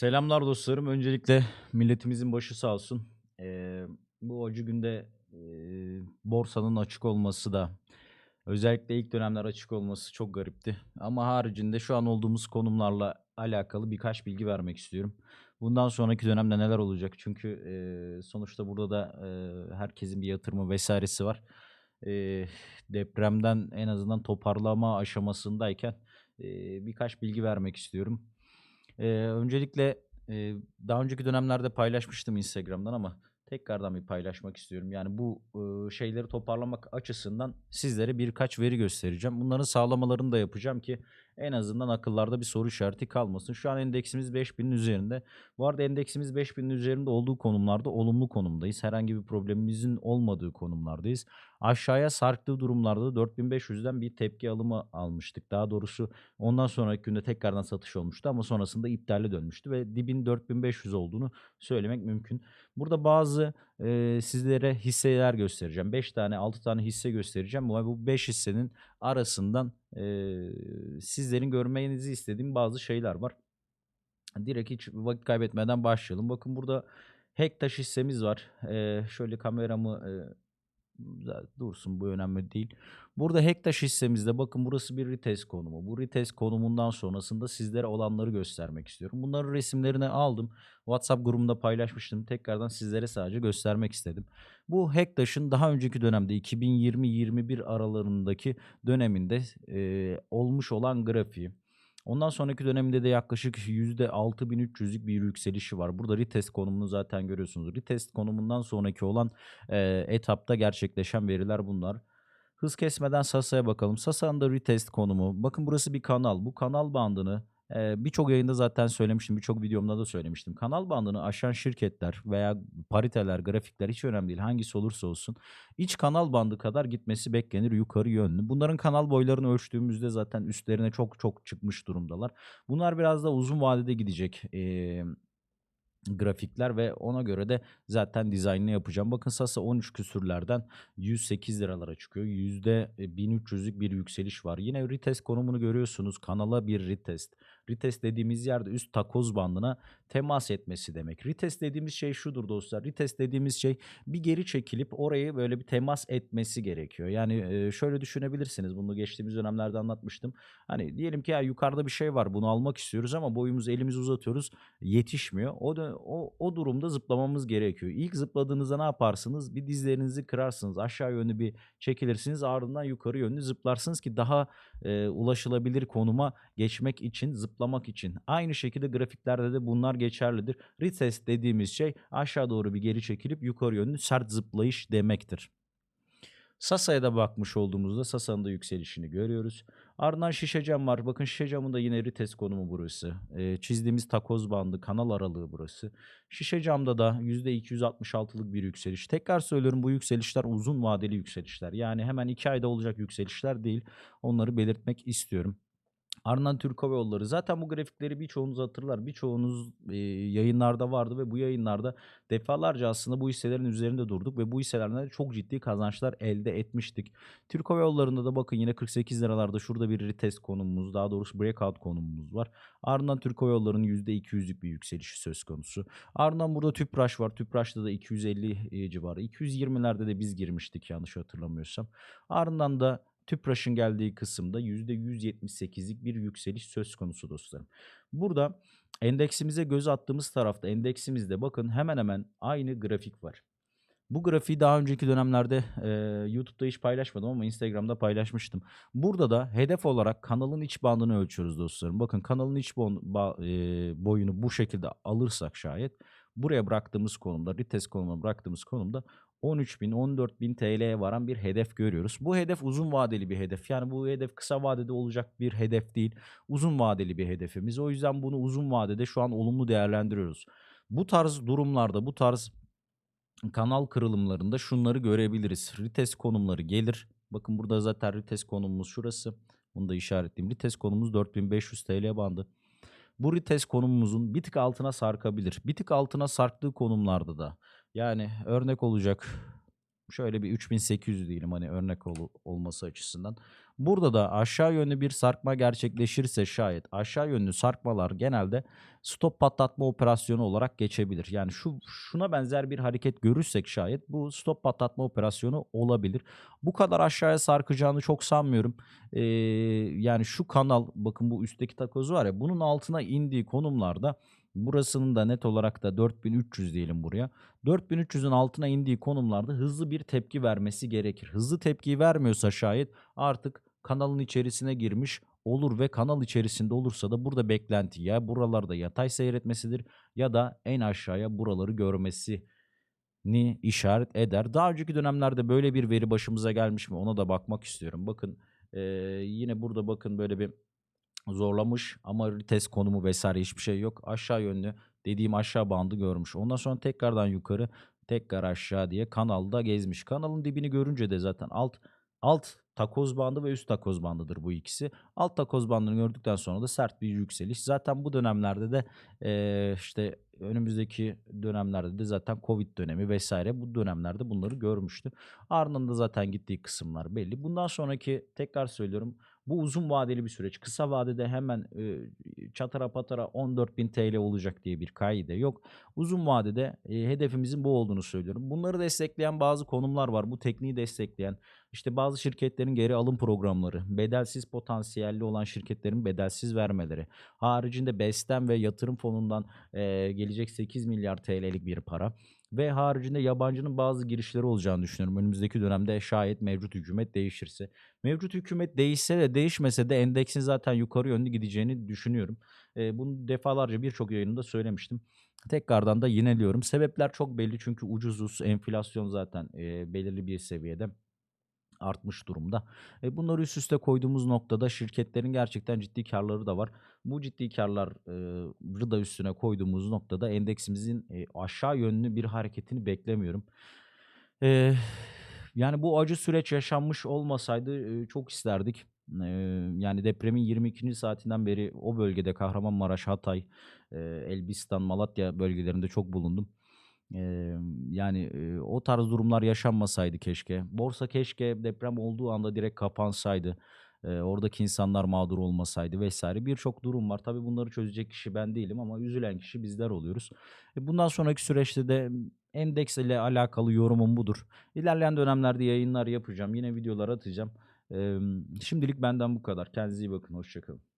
Selamlar dostlarım. Öncelikle milletimizin başı sağ olsun. Eee, bu acı günde eee, borsanın açık olması da özellikle ilk dönemler açık olması çok garipti. Ama haricinde şu an olduğumuz konumlarla alakalı birkaç bilgi vermek istiyorum. Bundan sonraki dönemde neler olacak? Çünkü eee, sonuçta burada da eee, herkesin bir yatırımı vesairesi var. Eee, depremden en azından toparlama aşamasındayken eee, birkaç bilgi vermek istiyorum. Eee, öncelikle, eee, daha önceki dönemlerde paylaşmıştım Instagram'dan ama tekrardan bir paylaşmak istiyorum. Yani bu, ııı, şeyleri toparlamak açısından sizlere birkaç veri göstereceğim. Bunların sağlamalarını da yapacağım ki en azından akıllarda bir soru işareti kalmasın. Şu an endeksimiz 5000'in üzerinde. Bu arada endeksimiz 5000'in üzerinde olduğu konumlarda olumlu konumdayız. Herhangi bir problemimizin olmadığı konumlardayız. Aşağıya sarktığı durumlarda da 4500'den bir tepki alımı almıştık. Daha doğrusu ondan sonraki günde tekrardan satış olmuştu ama sonrasında iptale dönmüştü ve dibin 4500 olduğunu söylemek mümkün. Burada bazı, eee, sizlere hisseler göstereceğim. 5 tane, 6 tane hisse göstereceğim ve bu 5 hissenin arasından, eee, sizlerin görmenizi istediğim bazı şeyler var. Direkt hiç vakit kaybetmeden başlayalım. Bakın burada Hektaş hissemiz var. Eee, şöyle kameramı, za dursun bu önemli değil. Burada Hektaş hissemizde bakın burası bir retest konumu. Bu retest konumundan sonrasında sizlere olanları göstermek istiyorum. Bunların resimlerini aldım. WhatsApp grubumda paylaşmıştım. Tekrardan sizlere sadece göstermek istedim. Bu Hektaş'ın daha önceki dönemde 2020-21 aralarındaki döneminde, eee, olmuş olan grafiği. Ondan sonraki döneminde de yaklaşık %6300'lük bir yükselişi var. Burada retest konumunu zaten görüyorsunuz. Retest konumundan sonraki olan, eee, etapta gerçekleşen veriler bunlar. Hız kesmeden Sasa'ya bakalım. Sasa'nın da retest konumu. Bakın burası bir kanal. Bu kanal bandını, eee, birçok yayında zaten söylemiştim, birçok videomda da söylemiştim. Kanal bandını aşan şirketler veya pariteler, grafikler hiç önemli değil. Hangisi olursa olsun iç kanal bandı kadar gitmesi beklenir yukarı yönlü. Bunların kanal boylarını ölçtüğümüzde zaten üstlerine çok çok çıkmış durumdalar. Bunlar biraz daha uzun vadede gidecek, emm, grafikler ve ona göre de zaten dizaynını yapacağım. Bakın Sasa 13 küsürlerden ₺108'lara çıkıyor. %1300'lük bir yükseliş var. Yine retest konumunu görüyorsunuz. Kanala bir retest. Retest dediğimiz yerde üst takoz bandına temas etmesi demek. Retest dediğimiz şey şudur dostlar. Retest dediğimiz şey bir geri çekilip orayı böyle bir temas etmesi gerekiyor. Yani, şöyle düşünebilirsiniz. Bunu geçtiğimiz dönemlerde anlatmıştım. Hani diyelim ki ya yukarıda bir şey var. Bunu almak istiyoruz ama boyumuzu elimizi uzatıyoruz. Yetişmiyor. O o o durumda zıplamamız gerekiyor. İlk zıpladığınızda ne yaparsınız? Bir dizlerinizi kırarsınız. Aşağı yönlü bir çekilirsiniz. Ardından yukarı yönlü zıplarsınız ki daha, eee, ulaşılabilir konuma geçmek için, zıplamak için. Aynı şekilde grafiklerde de bunlar geçerlidir. Retest dediğimiz şey aşağı doğru bir geri çekilip yukarı yönlü sert zıplayış demektir. Sasa'ya da bakmış olduğumuzda Sasa'nın da yükselişini görüyoruz. Ardından Şişecam var. Bakın Şişecam'ın da yine retest konumu burası. Eee, çizdiğimiz takoz bandı, kanal aralığı burası. Şişecam'da da %266'lık bir yükseliş. Tekrar söylüyorum bu yükselişler uzun vadeli yükselişler. Yani hemen 2 ayda olacak yükselişler değil. Onları belirtmek istiyorum. Ardından Türk Hava Yolları. Zaten bu grafikleri birçoğunuz hatırlar. Birçoğunuz, eee, yayınlarda vardı ve bu yayınlarda defalarca aslında bu hisselerin üzerinde durduk ve bu hisselerden de çok ciddi kazançlar elde etmiştik. Türk Hava Yolları'nda da bakın yine $48'larda şurada bir retest konumumuz, daha doğrusu breakout konumumuz var. Ardından Türk Hava Yolları'nın %200'lük bir yükselişi söz konusu. Ardından burada Tüpraş var. Tüpraş'ta da 250, eee, civarı. 220'lerde de biz girmiştik yanlış hatırlamıyorsam. Ardından da Tüpraş'ın geldiği kısımda %178'lik bir yükseliş söz konusu dostlarım. Burada endeksimize göz attığımız tarafta endeksimizde bakın hemen hemen aynı grafik var. Bu grafiği daha önceki dönemlerde, eee, YouTube'da hiç paylaşmadım ama Instagram'da paylaşmıştım. Burada da hedef olarak kanalın iç bandını ölçüyoruz dostlarım. Bakın kanalın iç bon ba eee, boyunu bu şekilde alırsak şayet buraya bıraktığımız konumda, retest konumuna bıraktığımız konumda 13.000 14.000 TL'ye varan bir hedef görüyoruz. Bu hedef uzun vadeli bir hedef. Yani bu hedef kısa vadede olacak bir hedef değil. Uzun vadeli bir hedefimiz. O yüzden bunu uzun vadede şu an olumlu değerlendiriyoruz. Bu tarz durumlarda, bu tarz kanal kırılımlarında şunları görebiliriz. Retest konumları gelir. Bakın burada zaten retest konumumuz şurası. Bunu da işaretleyeyim. Retest konumumuz 4500 TL bandı. Bu retest konumumuzun bir tık altına sarkabilir. Bir tık altına sarktığı konumlarda da yani örnek olacak şöyle bir 3800 diyelim hani örnek ol olması açısından. Burada da aşağı yönlü bir sarkma gerçekleşirse şayet aşağı yönlü sarkmalar genelde stop patlatma operasyonu olarak geçebilir. Yani şu şuna benzer bir hareket görürsek şayet bu stop patlatma operasyonu olabilir. Bu kadar aşağıya sarkacağını çok sanmıyorum. Ee, yani şu kanal bakın bu üstteki takoz var ya bunun altına indiği konumlarda burasının da net olarak da 4300 diyelim buraya. 4300'ün altına indiği konumlarda hızlı bir tepki vermesi gerekir. Hızlı tepkiyi vermiyorsa şayet artık kanalın içerisine girmiş olur ve kanal içerisinde olursa da burada beklenti ya buralarda yatay seyretmesidir ya da en aşağıya buraları görmesi ni işaret eder. Daha önceki dönemlerde böyle bir veri başımıza gelmiş mi ona da bakmak istiyorum. Bakın eee, yine burada bakın böyle bir zorlamış ama retest konumu vesaire hiçbir şey yok. Aşağı yönlü dediğim aşağı bandı görmüş. Ondan sonra tekrardan yukarı tekrar aşağı diye kanalda gezmiş. Kanalın dibini görünce de zaten alt alt takoz bandı ve üst takoz bandıdır bu ikisi. Alt takoz bandını gördükten sonra da sert bir yükseliş. Zaten bu dönemlerde de eee, işte önümüzdeki dönemlerde de zaten Covid dönemi vesaire bu dönemlerde bunları görmüştü. Ardından da zaten gittiği kısımlar belli. Bundan sonraki tekrar söylüyorum bu uzun vadeli bir süreç. Kısa vadede hemen e, çatara patara 14.000 TL olacak diye bir kaide yok. Uzun vadede e, hedefimizin bu olduğunu söylüyorum. Bunları destekleyen bazı konumlar var. Bu tekniği destekleyen işte bazı şirketlerin geri alım programları, bedelsiz potansiyelli olan şirketlerin bedelsiz vermeleri, haricinde BES'ten ve yatırım fonundan e, gelecek 8 milyar TL'lik bir para ve haricinde yabancının bazı girişleri olacağını düşünüyorum. Önümüzdeki dönemde şayet mevcut hükümet değişirse. Mevcut hükümet değişse de değişmese de endeksin zaten yukarı yönlü gideceğini düşünüyorum. E, bunu defalarca birçok yayınımda söylemiştim. Tekrardan da yineliyorum. Sebepler çok belli çünkü ucuzuz, enflasyon zaten e, belirli bir seviyede artmış durumda. E, bunları üst üste koyduğumuz noktada şirketlerin gerçekten ciddi karları da var. Bu ciddi karları da üstüne koyduğumuz noktada endeksimizin e, aşağı yönlü bir hareketini beklemiyorum. Eee, yani bu acı süreç yaşanmış olmasaydı e, çok isterdik. Yani depremin 22. saatinden beri o bölgede Kahramanmaraş, Hatay, e, Elbistan, Malatya bölgelerinde çok bulundum. Yani, o tarz durumlar yaşanmasaydı keşke. Borsa keşke deprem olduğu anda direkt kapansaydı. Oradaki insanlar mağdur olmasaydı vs. birçok durum var. Tabii bunları çözecek kişi ben değilim ama üzülen kişi bizler oluyoruz. E, bundan sonraki süreçte de endeks ile alakalı yorumum budur. İlerleyen dönemlerde yayınlar yapacağım. Yine videolar atacağım. Şimdilik benden bu kadar. Kendinize iyi bakın. Hoşça kalın.